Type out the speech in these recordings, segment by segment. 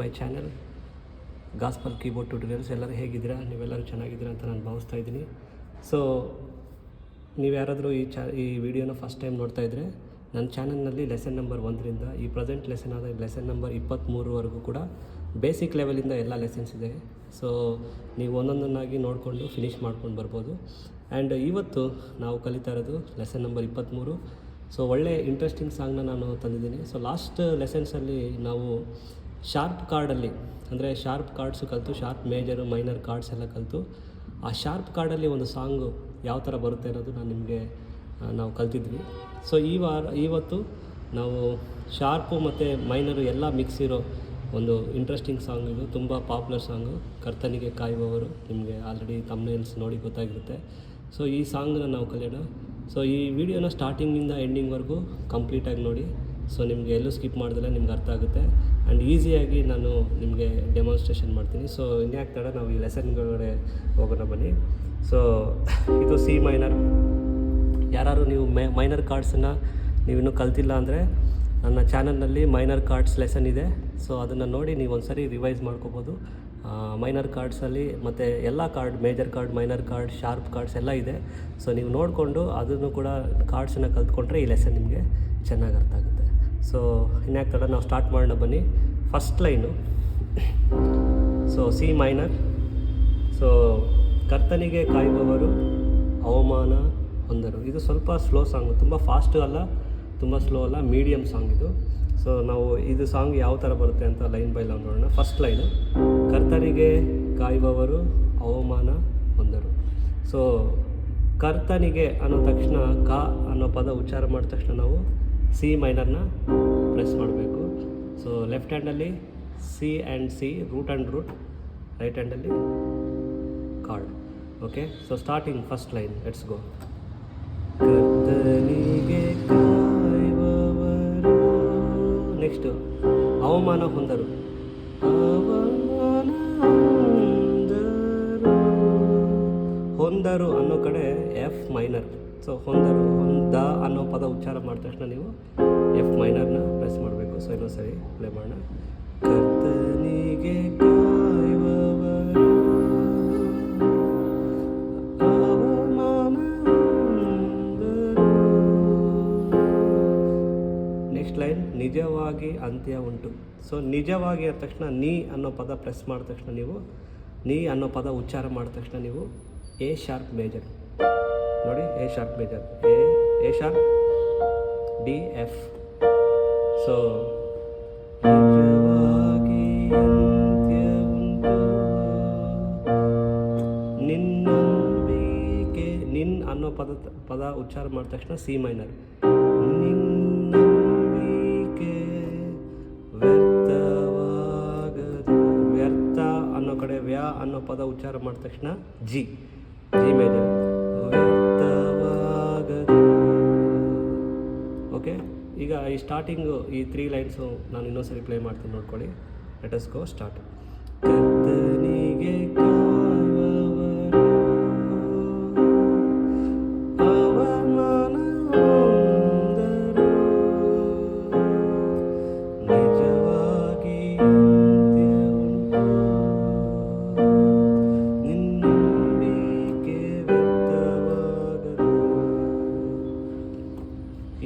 My channel, gospel keyboard tutorials ಎಲ್ಲರೂ ಹೇಗಿದ್ದೀರಾ? ನೀವೆಲ್ಲರೂ ಚೆನ್ನಾಗಿದ್ದೀರಾ ಅಂತ ನಾನು ಭಾವಿಸ್ತಾ ಇದ್ದೀನಿ. ಸೊ ನೀವು ಯಾರಾದರೂ ಈ ಚಾ ಈ ವಿಡಿಯೋನ ಫಸ್ಟ್ ಟೈಮ್ ನೋಡ್ತಾ ಇದ್ದರೆ ನನ್ನ ಚಾನಲ್ನಲ್ಲಿ ಲೆಸನ್ ನಂಬರ್ ಒಂದರಿಂದ ಈ ಪ್ರೆಸೆಂಟ್ ಲೆಸನ್ ಆದ ಲೆಸನ್ ನಂಬರ್ ಇಪ್ಪತ್ತ್ಮೂರವರೆಗೂ ಕೂಡ ಬೇಸಿಕ್ ಲೆವೆಲಿಂದ ಎಲ್ಲ ಲೆಸನ್ಸ್ ಇದೆ. ಸೊ ನೀವು ಒಂದೊಂದನ್ನಾಗಿ ನೋಡಿಕೊಂಡು ಫಿನಿಷ್ ಮಾಡ್ಕೊಂಡು ಬರ್ಬೋದು. ಆ್ಯಂಡ್ ಇವತ್ತು ನಾವು ಕಲಿತಾ ಇರೋದು ಲೆಸನ್ ನಂಬರ್ ಇಪ್ಪತ್ತ್ಮೂರು ಸೊ ಒಳ್ಳೆ ಇಂಟ್ರೆಸ್ಟಿಂಗ್ ಸಾಂಗ್ನ ನಾನು ತಂದಿದ್ದೀನಿ. ಸೊ ಲಾಸ್ಟ್ ಲೆಸನ್ಸಲ್ಲಿ ನಾವು ಶಾರ್ಪ್ ಕಾರ್ಡಲ್ಲಿ, ಅಂದರೆ ಶಾರ್ಪ್ ಕಾರ್ಡ್ಸು ಕಲಿತು, ಶಾರ್ಪ್ ಮೇಜರು, ಮೈನರ್ ಕಾರ್ಡ್ಸ್ ಎಲ್ಲ ಕಲಿತು, ಆ ಶಾರ್ಪ್ ಕಾರ್ಡಲ್ಲಿ ಒಂದು ಸಾಂಗು ಯಾವ ಥರ ಬರುತ್ತೆ ಅನ್ನೋದು ನಾನು ನಿಮಗೆ ನಾವು ಕಲ್ತಿದ್ವಿ. ಸೊ ಈ ವಾರ, ಇವತ್ತು ನಾವು ಶಾರ್ಪು ಮತ್ತು ಮೈನರು ಎಲ್ಲ ಮಿಕ್ಸ್ ಇರೋ ಒಂದು ಇಂಟ್ರೆಸ್ಟಿಂಗ್ ಸಾಂಗ್ ಇದು, ತುಂಬ ಪಾಪ್ಯುಲರ್ ಸಾಂಗು ಕರ್ತನಿಗೆ ಕಾಯುವವರು ನಿಮಗೆ ಆಲ್ರೆಡಿ ತಮ್ಮನೇಲ್ಸ್ ನೋಡಿ ಗೊತ್ತಾಗಿರುತ್ತೆ. ಸೊ ಈ ಸಾಂಗನ್ನ ನಾವು ಕಲಿಯೋಣ. ಸೊ ಈ ವಿಡಿಯೋನ ಸ್ಟಾರ್ಟಿಂಗಿಂದ ಎಂಡಿಂಗ್ವರೆಗೂ ಕಂಪ್ಲೀಟಾಗಿ ನೋಡಿ. ಸೊ ನಿಮಗೆ ಎಲ್ಲೂ ಸ್ಕಿಪ್ ಮಾಡಿದ್ರೆ ನಿಮ್ಗೆ ಅರ್ಥ ಆಗುತ್ತೆ. ಆ್ಯಂಡ್ ಈಸಿಯಾಗಿ ನಾನು ನಿಮಗೆ ಡೆಮಾನ್ಸ್ಟ್ರೇಷನ್ ಮಾಡ್ತೀನಿ. ಸೊ ಇನ್ಯಾಕೆ ತಡ ನಾವು ಈ ಲೆಸನ್ಗಳೊಳಗಡೆ ಹೋಗೋಣ ಬನ್ನಿ. ಸೊ ಇದು ಸಿ ಮೈನರ್ ಯಾರು ನೀವು ಮೈ ಮೈನರ್ ಕಾರ್ಡ್ಸನ್ನು ನೀವು ಇನ್ನೂ ಕಲ್ತಿಲ್ಲ ಅಂದರೆ ನನ್ನ ಚಾನಲ್ನಲ್ಲಿ ಮೈನರ್ ಕಾರ್ಡ್ಸ್ ಲೆಸನ್ ಇದೆ. ಸೊ ಅದನ್ನು ನೋಡಿ ನೀವು ಒಂದ್ಸರಿ ರಿವೈಸ್ ಮಾಡ್ಕೋಬೋದು. ಮೈನರ್ ಕಾರ್ಡ್ಸಲ್ಲಿ ಮತ್ತು ಎಲ್ಲ chord major chord minor chord sharp chords ಎಲ್ಲ ಇದೆ. ಸೊ ನೀವು ನೋಡಿಕೊಂಡು ಅದನ್ನು ಕೂಡ ಕಾರ್ಡ್ಸನ್ನು ಕಲ್ತ್ಕೊಂಡ್ರೆ ಈ ಲೆಸನ್ ನಿಮಗೆ ಚೆನ್ನಾಗಿ ಅರ್ಥ ಆಗುತ್ತೆ. ಸೊ ಇನ್ಯಾಕಡ ನಾವು ಸ್ಟಾರ್ಟ್ ಮಾಡೋಣ ಬನ್ನಿ. First line so C minor so ಕರ್ತನಿಗೆ ಕಾಯುವವರು ಅವಮಾನ ಹೊಂದರು. ಇದು ಸ್ವಲ್ಪ ಸ್ಲೋ ಸಾಂಗು ತುಂಬ ಫಾಸ್ಟು ಅಲ್ಲ, ತುಂಬ ಸ್ಲೋ ಅಲ್ಲ ಮೀಡಿಯಮ್ ಸಾಂಗ್ ಇದು. ಸೊ ನಾವು ಇದು ಸಾಂಗ್ ಯಾವ ಥರ ಬರುತ್ತೆ ಅಂತ ಲೈನ್ ಬೈ ಲೈನ್ ನೋಡೋಣ. ಫಸ್ಟ್ ಲೈನು ಕರ್ತನಿಗೆ ಕಾಯುವವರು ಅವಮಾನ ಹೊಂದರು. ಸೊ ಕರ್ತನಿಗೆ ಅನ್ನೋ ತಕ್ಷಣ, ಕ ಅನ್ನೋ ಪದ ಉಚ್ಚಾರ ಮಾಡಿದ ತಕ್ಷಣ ನಾವು ಸಿ ಮೈನರ್ನ ಪ್ರೆಸ್ ಮಾಡಬೇಕು. So left ಹ್ಯಾಂಡಲ್ಲಿ C and C root and root right ಹ್ಯಾಂಡಲ್ಲಿ chord okay so starting first line let's go next ಅವಮಾನ ಹೊಂದರು. ಸೊ ಹೊಂದರು ಹೊಂದ ಅನ್ನೋ ಪದ ಉಚ್ಚಾರ ಮಾಡಿದ ತಕ್ಷಣ ನೀವು ಎಫ್ ಮೈನರ್ನ ಪ್ರೆಸ್ ಮಾಡಬೇಕು. ಸೊ ಇನ್ನೊಂದು ಸರಿ ಪ್ಲೇ ಮಾಡೋಣ. ಕರ್ತನಿಗೆ ನೆಕ್ಸ್ಟ್ ಲೈನ್ ನಿಜವಾಗಿ ಅಂತ್ಯ ಉಂಟು. ಸೊ ನಿಜವಾಗಿ ಅಂದ ತಕ್ಷಣ ನೀ ಅನ್ನೋ ಪದ ಪ್ರೆಸ್ ಮಾಡಿದ ತಕ್ಷಣ ನೀವು, ನೀ ಅನ್ನೋ ಪದ ಉಚ್ಚಾರ ಮಾಡಿದ ತಕ್ಷಣ ನೀವು ಎ ಶಾರ್ಪ್ ಮೇಜರ್ ನೋಡಿ A sharp major A A sharp D F so ನಿನ್ನಂಬಿಕೆ, ನಿನ್ ಅನ್ನೋ ಪದ ಪದ ಉಚ್ಚಾರ ಮಾಡಿದ ತಕ್ಷಣ ಸಿ ಮೈನರ್ ನಿನ್ನಂಬಿಕೆ ವ್ಯರ್ಥವಾಗದು. ವ್ಯರ್ಥ ಅನ್ನೋ ಕಡೆ ವ್ಯ ಅನ್ನೋ ಪದ ಉಚ್ಚಾರ ಮಾಡಿದ ತಕ್ಷಣ ಜಿ ಜಿ ಮೇಜರ್ ಓಕೆ, ಈಗ ಈ ಸ್ಟಾರ್ಟಿಂಗು ಈ ತ್ರೀ ಲೈನ್ಸು ನಾನು ಇನ್ನೊಂದ್ಸರಿ ಪ್ಲೇ ಮಾಡ್ತೀನಿ ನೋಡ್ಕೊಳ್ಳಿ. ಲೆಟಸ್ ಗೋ ಸ್ಟಾರ್ಟ್ ಕರ್ತನಿಗೆ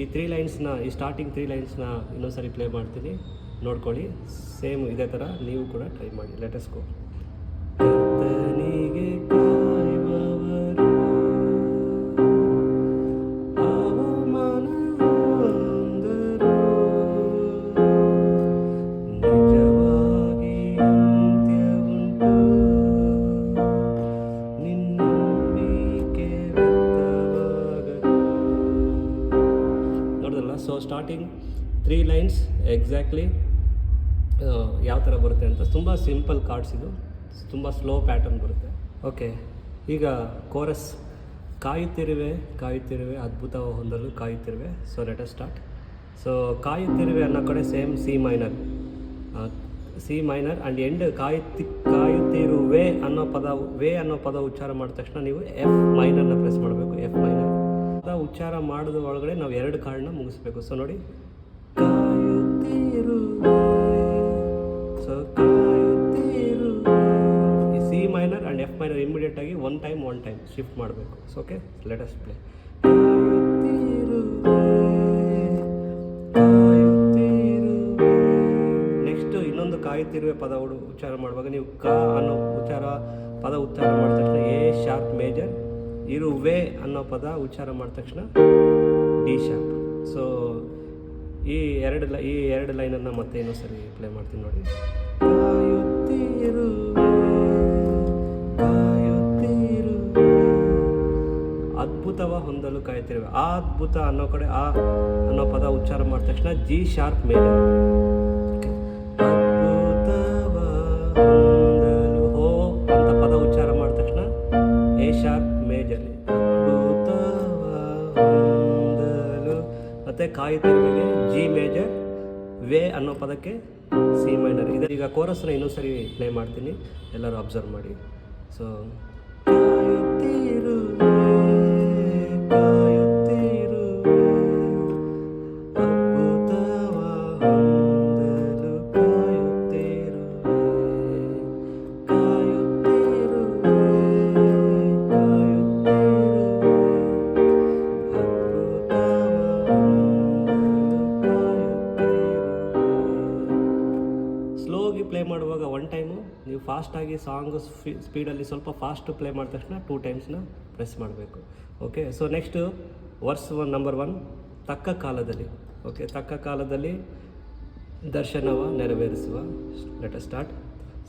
ಈ ತ್ರೀ ಲೈನ್ಸ್ನ ಈ ಸ್ಟಾರ್ಟಿಂಗ್ ತ್ರೀ ಲೈನ್ಸ್ನ ಇನ್ನೊಂದ್ಸರಿ ಪ್ಲೇ ಮಾಡ್ತೀನಿ. ನೋಡ್ಕೊಳ್ಳಿ. ಸೇಮ್ ಇದೇ ಥರ ನೀವು ಕೂಡ ಟ್ರೈ ಮಾಡಿ. Let's go so starting three lines exactly ಯಾವ ಥರ ಬರುತ್ತೆ ಅಂತ. ತುಂಬ ಸಿಂಪಲ್ ಕಾರ್ಡ್ಸ್ ಇದು. ತುಂಬ ಸ್ಲೋ ಪ್ಯಾಟರ್ನ್ ಬರುತ್ತೆ. ಓಕೆ ಈಗ ಕೋರಸ್ ಕಾಯುತ್ತಿರುವೆ ಕಾಯುತ್ತಿರುವೆ ಅದ್ಭುತ ಹೊಂದಲು ಕಾಯುತ್ತಿರುವೆ. ಸೊ ಲೆಟ್ ಸ್ಟಾರ್ಟ್ ಸೊ ಕಾಯುತ್ತಿರುವೆ ಅನ್ನೋ ಕಡೆ same C minor C minor and end ಕಾಯುತ್ತಿ ಕಾಯುತ್ತಿರುವೆ ಅನ್ನೋ ಪದ ವೇ ಅನ್ನೋ ಪದ ಉಚ್ಚಾರ ಮಾಡಿದ ತಕ್ಷಣ ನೀವು ಎಫ್ ಮೈನರ್ನ ಪ್ರೆಸ್ ಮಾಡಬೇಕು. ಎಫ್ ಮೈನರ್ ಪದ ಉಚ್ಚಾರ ಮಾಡಿದ ಒಳಗಡೆ ನಾವು ಎರಡು ಕಾರ್ಡ್ನ ಮುಗಿಸ್ಬೇಕು. ಸೊ ನೋಡಿ. So minor and F minor immediate ಆಗಿ one time one time shift ಮಾಡಬೇಕು. So okay let's play next ಇನ್ನೊಂದು ಕಾಯುತ್ತಿರುವೆ ಪದ ಉಚ್ಚಾರ ಮಾಡುವಾಗ ನೀವು ಕ ಅನ್ನೋ ಉಚ್ಚಾರ ಪದ ಉಚ್ಚಾರ ಮಾಡಿದ ತಕ್ಷಣ ಎ ಶಾರ್ಪ್ ಮೇಜರ್ ಇರುವೆ ಅನ್ನೋ ಪದ ಉಚ್ಚಾರ ಮಾಡಿದ ತಕ್ಷಣ ಡಿ ಶಾರ್ಪ್. ಸೊ ಈ ಎರಡು ಲೈ ಈ ಎರಡು ಲೈನನ್ನು ಮತ್ತೆ ಇನ್ನೊಂದ್ಸರಿ ಪ್ಲೇ ಮಾಡ್ತೀನಿ ನೋಡಿ. ಅದ್ಭುತವ ಹೊಂದಲು ಕಾಯ್ತಿರುವೆ ಆ ಅದ್ಭುತ ಅನ್ನೋ ಕಡೆ ಆ ಅನ್ನೋ ಪದ ಉಚ್ಚಾರ ಮಾಡಿದ ತಕ್ಷಣ ಜಿ ಶಾರ್ಪ್ ಮೇಲೆ. ಮತ್ತೆ ಮೇಲೆ ಜಿ ಮೇಜರ್ ವೇ ಅನ್ನೋ ಪದಕ್ಕೆ ಸಿ ಮೈನರ್ ಇದೆ. ಈಗ ಕೋರಸ್ನ ಇನ್ನೊಂದ್ಸರಿ ಪ್ಲೇ ಮಾಡ್ತೀನಿ. ಎಲ್ಲರೂ ಅಬ್ಸರ್ವ್ ಮಾಡಿ. ಸೊ ಫಾಸ್ಟಾಗಿ ಸಾಂಗ್ ಸ್ಪೀಡಲ್ಲಿ ಸ್ವಲ್ಪ ಫಾಸ್ಟ್ ಪ್ಲೇ ಮಾಡಿದ ತಕ್ಷಣ ಟೂ ಟೈಮ್ಸ್ನ ಪ್ರೆಸ್ ಮಾಡಬೇಕು. Okay, so next verse one, number one, ತಕ್ಕ ಕಾಲದಲ್ಲಿ. ಓಕೆ, ತಕ್ಕ ಕಾಲದಲ್ಲಿ ದರ್ಶನವ ನೆರವೇರಿಸುವ. Let start.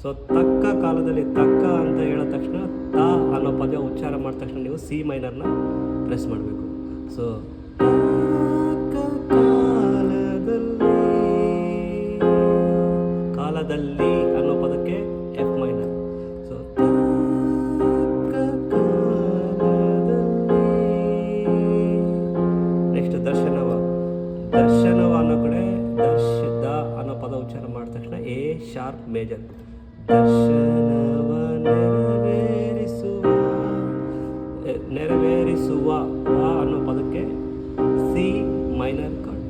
ಸೊ ತಕ್ಕ ಕಾಲದಲ್ಲಿ ತಕ್ಕ ಅಂತ ಹೇಳಿದ ತಕ್ಷಣ ತ ಅನ್ನೋ ಪದ ಉಚ್ಚಾರ ಮಾಡಿದ ತಕ್ಷಣ ನೀವು ಸಿ ಮೈನರ್ನ ಪ್ರೆಸ್ ಮಾಡಬೇಕು. ಸೊ ಕಾಲದಲ್ಲಿ ಶಾರ್ಪ್ ಮೇಜರ್ ದರ್ಶನವ ನೆರವೇರಿಸುವ ನೆರವೇರಿಸುವ ಅನ್ನೋ ಪದಕ್ಕೆ ಸಿ ಮೈನರ್ ಕಾರ್ಡ್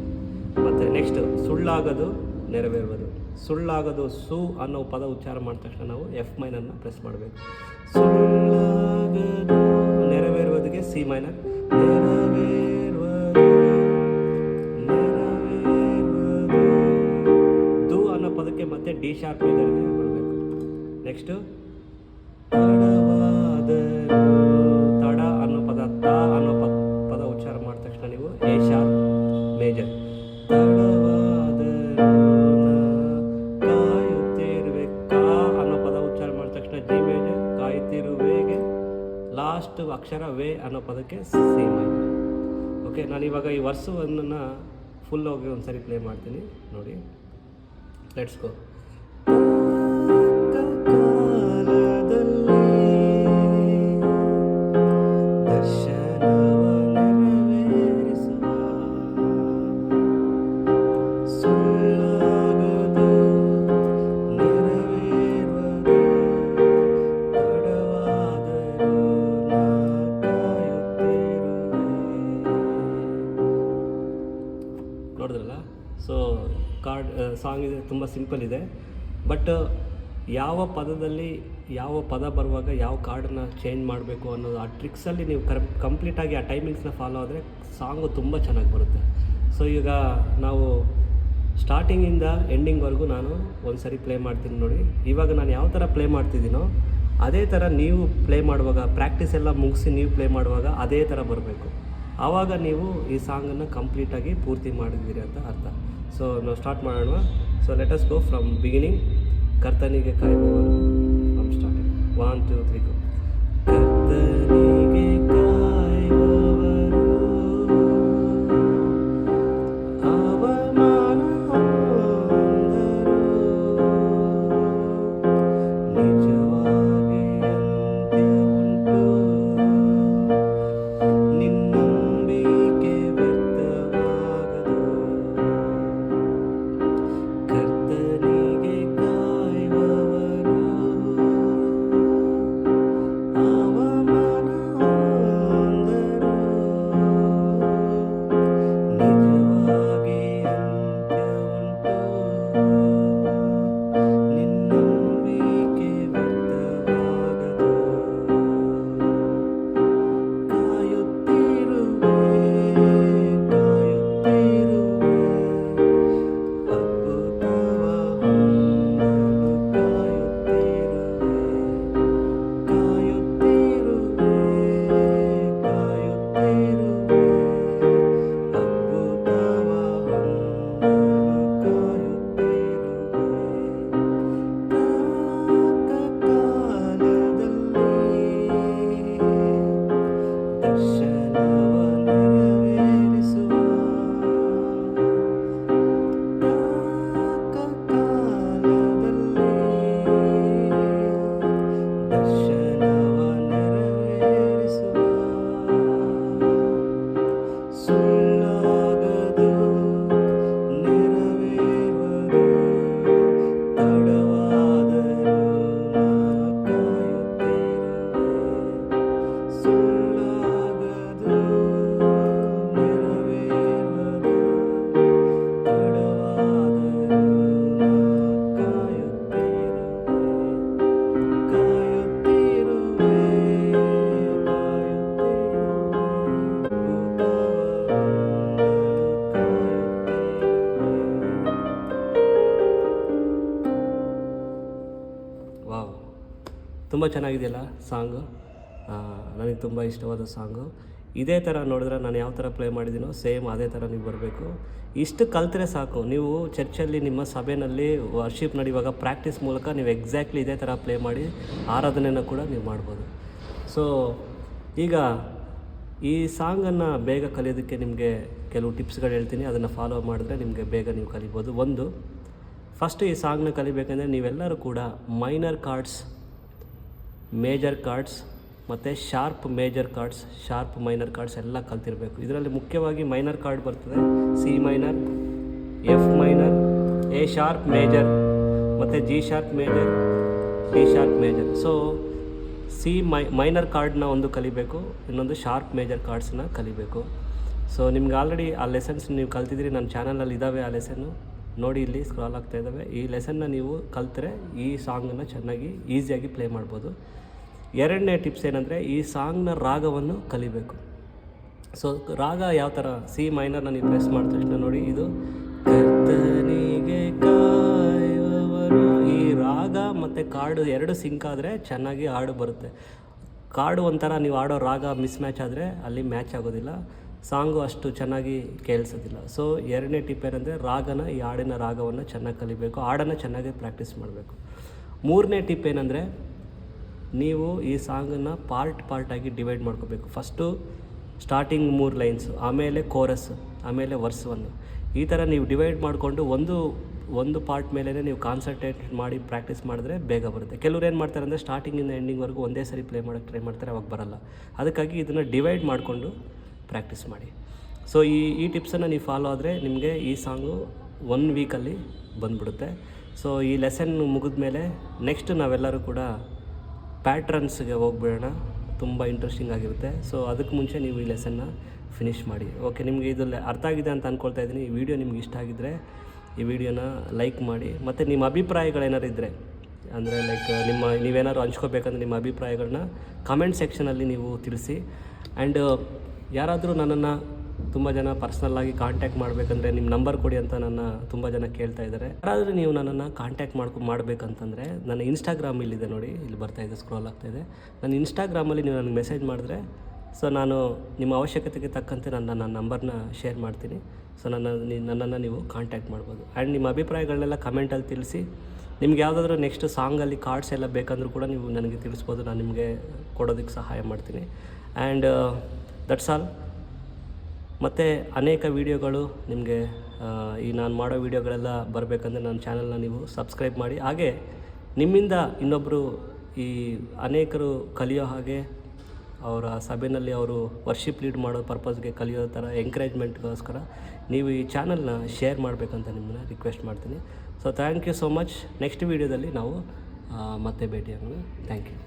ಮತ್ತು ನೆಕ್ಸ್ಟ್ ಸುಳ್ಳಾಗದು, ನೆರವೇರುವುದು. ಸುಳ್ಳಾಗದು ಸು ಅನ್ನೋ ಪದ ಉಚ್ಚಾರ ಮಾಡಿದ ತಕ್ಷಣ ನಾವು ಎಫ್ ಮೈನರ್ನ ಪ್ರೆಸ್ ಮಾಡಬೇಕು. ಸುಳ್ಳಾಗದು, ನೆರವೇರುವುದಕ್ಕೆ ಸಿ ಮೈನರ್ ನೆರವೇರುವುದು ಡಿ ಶಾರ್ಪ್ ಮೇಜರ್ಗೆ ಬರಬೇಕು. ನೆಕ್ಸ್ಟು ತಡ ಅನ್ನೋ ಪದ, ತ ಅನ್ನೋ ಪದ ಪದ ಉಚ್ಚಾರ ಮಾಡಿದ ತಕ್ಷಣ ನೀವು ಎ ಶಾರ್ಪ್ ಮೇಜರ್. ಕಾ ಅನ್ನೋ ಉಚ್ಚಾರ ಮಾಡಿದ ತಕ್ಷಣ ಜಿ ಮೇಜರ್ ಲಾಸ್ಟ್ ಅಕ್ಷರ ವೇ ಅನ್ನೋ ಪದಕ್ಕೆ ಸಿ ಮೈನರ್ ಓಕೆ ನಾನು ಇವಾಗ ಈ ವರ್ಷವನ್ನು ಫುಲ್ ಹೋಗಿ ಒಂದ್ಸರಿ ಪ್ಲೇ ಮಾಡ್ತೀನಿ. ನೋಡಿ. ಲೆಟ್ಸ್ ಗೋ ನೋಡಿದ್ರಲ್ಲ? ಸೊ ಕಾರ್ಡ್ ಸಾಂಗ್ ಇದೆ ತುಂಬ ಸಿಂಪಲ್ ಇದೆ. ಬಟ್ ಯಾವ ಪದದಲ್ಲಿ ಯಾವ ಪದ ಬರುವಾಗ ಯಾವ ಕಾರ್ಡನ್ನ ಚೇಂಜ್ ಮಾಡಬೇಕು ಅನ್ನೋದು ಆ ಟ್ರಿಕ್ಸಲ್ಲಿ ನೀವು ಕರ್ ಕಂಪ್ಲೀಟಾಗಿ ಆ ಟೈಮಿಂಗ್ಸ್ನ ಫಾಲೋ ಆದರೆ ಸಾಂಗು ತುಂಬ ಚೆನ್ನಾಗಿ ಬರುತ್ತೆ. ಸೊ ಈಗ ನಾವು ಸ್ಟಾರ್ಟಿಂಗಿಂದ ಎಂಡಿಂಗ್ವರೆಗೂ ನಾನು ಒಂದು ಸರಿ ಪ್ಲೇ ಮಾಡ್ತೀನಿ ನೋಡಿ. ಇವಾಗ ನಾನು ಯಾವ ಥರ ಪ್ಲೇ ಮಾಡ್ತಿದ್ದೀನೋ ಅದೇ ಥರ ನೀವು ಪ್ಲೇ ಮಾಡುವಾಗ ಪ್ರಾಕ್ಟೀಸ್ ಎಲ್ಲ ಮುಗಿಸಿ ನೀವು ಪ್ಲೇ ಮಾಡುವಾಗ ಅದೇ ಥರ ಬರಬೇಕು. ಆವಾಗ ನೀವು ಈ ಸಾಂಗನ್ನು ಕಂಪ್ಲೀಟಾಗಿ ಪೂರ್ತಿ ಮಾಡಿದ್ದೀರಿ ಅಂತ ಅರ್ಥ. ಸೊ ನಾವು ಸ್ಟಾರ್ಟ್ ಮಾಡೋಣ. So let's go from beginning ಕರ್ತನಿಗೆ ಕಾಯುವವರು ಒನ್ ಟು ತ್ರೀ ಗೋ ಕರ್ತನಿಗೆ ಕಾಯುವವರು ಚೆನ್ನಾಗಿದೆಯಲ್ಲ ಸಾಂಗು? ನನಗೆ ತುಂಬ ಇಷ್ಟವಾದ ಸಾಂಗು. ಇದೇ ಥರ ನೋಡಿದ್ರೆ ನಾನು ಯಾವ ಥರ ಪ್ಲೇ ಮಾಡಿದ್ದೀನೋ ಸೇಮ್ ಅದೇ ಥರ ನೀವು ಬರಬೇಕು. ಇಷ್ಟು ಕಲ್ತರೆ ಸಾಕು. ನೀವು ಚರ್ಚಲ್ಲಿ ನಿಮ್ಮ ಸಭೆಯಲ್ಲಿ ವರ್ಷಿಪ್ ನಡೆಯುವಾಗ ಪ್ರಾಕ್ಟೀಸ್ ಮೂಲಕ ನೀವು ಎಕ್ಸಾಕ್ಟ್ಲಿ ಇದೇ ಥರ ಪ್ಲೇ ಮಾಡಿ ಆರಾಧನೆಯನ್ನು ಕೂಡ ನೀವು ಮಾಡ್ಬೋದು. ಸೊ, ಈಗ ಈ ಸಾಂಗನ್ನು ಬೇಗ ಕಲಿಯೋದಕ್ಕೆ ನಿಮಗೆ ಕೆಲವು ಟಿಪ್ಸ್ಗಳು ಹೇಳ್ತೀನಿ. ಅದನ್ನು ಫಾಲೋ ಮಾಡಿದ್ರೆ ನಿಮಗೆ ಬೇಗ ನೀವು ಕಲಿಬೋದು. ಒಂದು ಫಸ್ಟ್ ಈ ಸಾಂಗ್ನ ಕಲಿಬೇಕಂದ್ರೆ ನೀವೆಲ್ಲರೂ ಕೂಡ ಮೈನರ್ ಕಾರ್ಡ್ಸ್ ಮೇಜರ್ ಕಾರ್ಡ್ಸ್ ಮತ್ತು sharp major chords, sharp minor chords ಎಲ್ಲ ಕಲ್ತಿರಬೇಕು. ಇದರಲ್ಲಿ ಮುಖ್ಯವಾಗಿ ಮೈನರ್ ಕಾರ್ಡ್ ಬರ್ತದೆ. C minor, F minor, A sharp major ಮತ್ತು G sharp major, D sharp major. So C my, minor ಕಾರ್ಡ್ನ ಒಂದು ಕಲಿಬೇಕು, ಇನ್ನೊಂದು ಶಾರ್ಪ್ ಮೇಜರ್ ಕಾರ್ಡ್ಸನ್ನ ಕಲಿಬೇಕು. ಸೊ ನಿಮ್ಗೆ ಆಲ್ರೆಡಿ ಆ ಲೆಸನ್ಸ್ ನೀವು ಕಲ್ತಿದ್ದೀರಿ. ನನ್ನ ಚಾನಲಲ್ಲಿ ಇದ್ದಾವೆ ಆ ಲೆಸನ್ನು ನೋಡಿ ಇಲ್ಲಿ ಸ್ಕ್ರಾಲ್ ಆಗ್ತಾ ಇದ್ದಾವೆ ಈ ಲೆಸನ್ನ ನೀವು ಕಲ್ತ್ರೆ ಈ ಸಾಂಗನ್ನು ಚೆನ್ನಾಗಿ ಈಸಿಯಾಗಿ ಪ್ಲೇ ಮಾಡ್ಬೋದು. ಎರಡನೇ ಟಿಪ್ಸ್ ಏನಂದರೆ ಈ ಸಾಂಗ್ನ ರಾಗವನ್ನು ಕಲಿಬೇಕು. ಸೊ ರಾಗ ಯಾವ ಥರ ಸಿ ಮೈನರ್ನ ನೀವು ಪ್ರೆಸ್ ಮಾಡಿದ ನೋಡಿ, ಇದು ಕರ್ತನಿಗೆ ಕಾಯುವವರು. ಈ ರಾಗ ಮತ್ತು ಕಾರ್ಡು ಎರಡು ಸಿಂಕ್ ಆದರೆ ಚೆನ್ನಾಗಿ ಹಾಡು ಬರುತ್ತೆ. ಕಾರ್ಡು ಒಂಥರ ನೀವು ಆಡೋ ರಾಗ ಮಿಸ್ ಮ್ಯಾಚ್ ಆದರೆ ಅಲ್ಲಿ ಮ್ಯಾಚ್ ಆಗೋದಿಲ್ಲ. ಸಾಂಗು ಅಷ್ಟು ಚೆನ್ನಾಗಿ ಕೇಳಿಸೋದಿಲ್ಲ. ಸೊ ಎರಡನೇ ಟಿಪ್ ಏನಂದರೆ ರಾಗನ ಈ ಹಾಡಿನ ರಾಗವನ್ನು ಚೆನ್ನಾಗಿ ಕಲಿಬೇಕು, ಹಾಡನ್ನು ಚೆನ್ನಾಗಿ ಪ್ರಾಕ್ಟೀಸ್ ಮಾಡಬೇಕು. ಮೂರನೇ ಟಿಪ್ ಏನಂದರೆ ನೀವು ಈ ಸಾಂಗನ್ನು ಪಾರ್ಟ್ ಪಾರ್ಟಾಗಿ ಡಿವೈಡ್ ಮಾಡ್ಕೋಬೇಕು. ಫಸ್ಟು ಸ್ಟಾರ್ಟಿಂಗ್ ಮೂರು ಲೈನ್ಸು ಆಮೇಲೆ ಕೋರಸ್ ಆಮೇಲೆ ವರ್ಸ್ ಒನ್ ಈ ಥರ ನೀವು ಡಿವೈಡ್ ಮಾಡಿಕೊಂಡು ಒಂದು ಒಂದು ಪಾರ್ಟ್ ಮೇಲೇ ನೀವು ಕಾನ್ಸಂಟ್ರೇಟ್ ಮಾಡಿ ಪ್ರಾಕ್ಟೀಸ್ ಮಾಡಿದ್ರೆ ಬೇಗ ಬರುತ್ತೆ. ಕೆಲವ್ರು ಏನು ಮಾಡ್ತಾರೆ ಅಂದರೆ ಸ್ಟಾರ್ಟಿಂಗಿಂದ ಎಂಡಿಂಗ್ವರೆಗೂ ಒಂದೇ ಸರಿ ಪ್ಲೇ ಮಾಡೋಕ್ಕೆ ಟ್ರೈ ಮಾಡ್ತಾರೆ, ಅವಾಗ ಬರಲ್ಲ. ಅದಕ್ಕಾಗಿ ಇದನ್ನು ಡಿವೈಡ್ ಮಾಡಿಕೊಂಡು ಪ್ರಾಕ್ಟೀಸ್ ಮಾಡಿ. ಸೊ ಈ ಈ ಟಿಪ್ಸನ್ನು ನೀವು ಫಾಲೋ ಆದರೆ ನಿಮಗೆ ಈ ಸಾಂಗು ಒನ್ ವೀಕಲ್ಲಿ ಬಂದ್ಬಿಡುತ್ತೆ. ಸೊ ಈ ಲೆಸನ್ ಮುಗಿದ ಮೇಲೆ ನೆಕ್ಸ್ಟ್ ನಾವೆಲ್ಲರೂ ಕೂಡ ಪ್ಯಾಟ್ರನ್ಸ್ಗೆ ಹೋಗ್ಬಿಡೋಣ. ತುಂಬ ಇಂಟ್ರೆಸ್ಟಿಂಗ್ ಆಗಿರುತ್ತೆ. ಸೊ ಅದಕ್ಕೆ ಮುಂಚೆ ನೀವು ಈ ಲೆಸನ್ನ ಫಿನಿಷ್ ಮಾಡಿ. ಓಕೆ ನಿಮಗೆ ಇದರಲ್ಲಿ ಅರ್ಥ ಆಗಿದೆ ಅಂತ ಅಂದ್ಕೊಳ್ತಾ ಇದ್ದೀನಿ. ಈ ವಿಡಿಯೋ ನಿಮ್ಗೆ ಇಷ್ಟ ಆಗಿದ್ದರೆ ಈ ವಿಡಿಯೋನ ಲೈಕ್ ಮಾಡಿ. ಮತ್ತು ನಿಮ್ಮ ಅಭಿಪ್ರಾಯಗಳೇನಾರು ಇದ್ದರೆ ಅಂದರೆ ಲೈಕ್ ನಿಮ್ಮ, ನೀವೇನಾದ್ರು ಹಂಚ್ಕೋಬೇಕಂದ್ರೆ ನಿಮ್ಮ ಅಭಿಪ್ರಾಯಗಳನ್ನ ಕಮೆಂಟ್ ಸೆಕ್ಷನಲ್ಲಿ ನೀವು ತಿಳಿಸಿ. ಆ್ಯಂಡ್ ಯಾರಾದರೂ ನನ್ನನ್ನು ತುಂಬ ಜನ ಪರ್ಸ್ನಲ್ಲಾಗಿ ಕಾಂಟ್ಯಾಕ್ಟ್ ಮಾಡಬೇಕಂದ್ರೆ ನಿಮ್ಮ ನಂಬರ್ ಕೊಡಿ ಅಂತ ನನ್ನ ತುಂಬ ಜನ ಕೇಳ್ತಾ ಇದ್ದಾರೆ ಯಾರಾದರೂ ನೀವು ನನ್ನನ್ನು ಕಾಂಟ್ಯಾಕ್ಟ್ ಮಾಡ್ಕೊ, ಮಾಡಬೇಕಂತಂದರೆ ನನ್ನ ಇನ್ಸ್ಟಾಗ್ರಾಮ್ ಇಲ್ಲಿದೆ ನೋಡಿ, ಇಲ್ಲಿ ಬರ್ತಾ ಇದೆ ಸ್ಕ್ರೋಲ್ ಆಗ್ತಾ ಇದೆ. ನನ್ನ ಇನ್ಸ್ಟಾಗ್ರಾಮಲ್ಲಿ ನೀವು ನನಗೆ ಮೆಸೇಜ್ ಮಾಡಿದ್ರೆ ಸೊ ನಾನು ನಿಮ್ಮ ಅವಶ್ಯಕತೆಗೆ ತಕ್ಕಂತೆ ನನ್ನ ನನ್ನ ನಂಬರ್ನ ಶೇರ್ ಮಾಡ್ತೀನಿ. ಸೊ ನನ್ನ ನನ್ನನ್ನು ನೀವು ಕಾಂಟ್ಯಾಕ್ಟ್ ಮಾಡ್ಬೋದು. ಆ್ಯಂಡ್ ನಿಮ್ಮ ಅಭಿಪ್ರಾಯಗಳನ್ನೆಲ್ಲ ಕಮೆಂಟಲ್ಲಿ ತಿಳಿಸಿ, ನಿಮ್ಗೆ ಯಾವುದಾದ್ರೂ ನೆಕ್ಸ್ಟ್ ಸಾಂಗಲ್ಲಿ ಕಾರ್ಡ್ಸ್ ಎಲ್ಲ ಬೇಕಂದ್ರೂ ಕೂಡ ನೀವು ನನಗೆ ತಿಳಿಸ್ಬೋದು. ನಾನು ನಿಮಗೆ ಕೊಡೋದಕ್ಕೆ ಸಹಾಯ ಮಾಡ್ತೀನಿ. ಆ್ಯಂಡ್ ದಟ್ಸ್ ಆಲ್ ಮತ್ತು ಅನೇಕ ವೀಡಿಯೋಗಳು ನಿಮಗೆ ಈ ನಾನು ಮಾಡೋ ವೀಡಿಯೋಗಳೆಲ್ಲ ಬರಬೇಕಂದ್ರೆ ನನ್ನ ಚಾನಲ್ನ ನೀವು ಸಬ್ಸ್ಕ್ರೈಬ್ ಮಾಡಿ. ಹಾಗೆ ನಿಮ್ಮಿಂದ ಇನ್ನೊಬ್ಬರು ಈ ಅನೇಕರು ಕಲಿಯೋ ಹಾಗೆ ಅವರ ಸಭೆಯಲ್ಲಿ ಅವರು ವರ್ಷಿಪ್ ಲೀಡ್ ಮಾಡೋ ಪರ್ಪಸ್ಗೆ ಕಲಿಯೋ ಥರ ಎಂಕರೇಜ್ಮೆಂಟ್ಗೋಸ್ಕರ ನೀವು ಈ ಚಾನಲ್ನ ಶೇರ್ ಮಾಡಬೇಕಂತ ನಿಮ್ಮನ್ನ ರಿಕ್ವೆಸ್ಟ್ ಮಾಡ್ತೀನಿ. So thank you so much next ವೀಡಿಯೋದಲ್ಲಿ ನಾವು ಮತ್ತೆ ಭೇಟಿಯಾಗೋಣ. Thank you